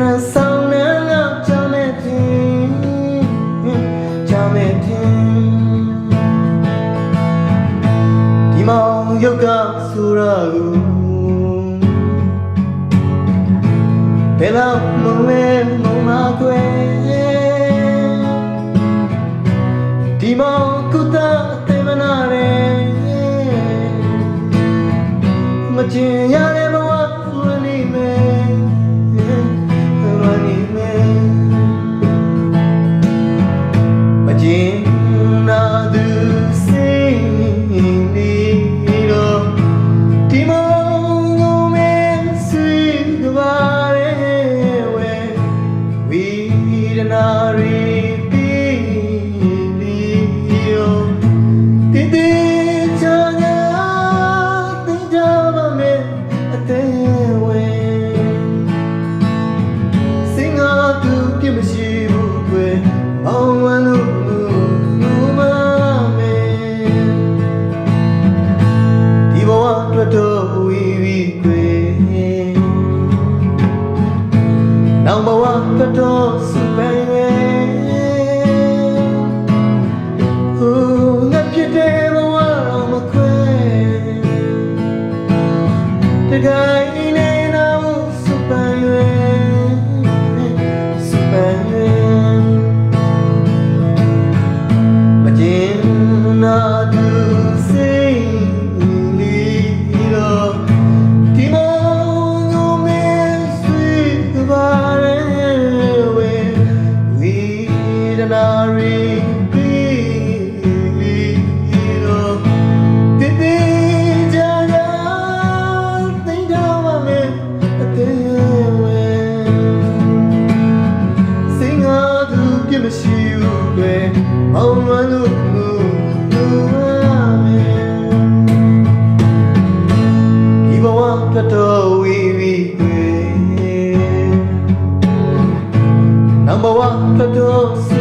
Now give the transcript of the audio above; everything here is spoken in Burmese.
နာဆောင်နာငါကြောင့်နဲ့တင်ကြောင့်နဲ့တင်ဒီမောင်ရုပ်ကဆိုရကိုဘယ်တော့မဝဲမုံမကွယ်ဒီမောင်ကုသအသိမနာရဲမကျင်ရတဲ့ မယ်မကျင်နာသူစိ နာရီပြီးလီတော့တိတိကြကြသိတော့မမဲအသေးဝဲစင်ငါသူပြစ်မရှိဘူးကွယ်မောင်လွမ်းလို့လူရမယ်ဒီဘဝကတော်ဝီ ama wakadosi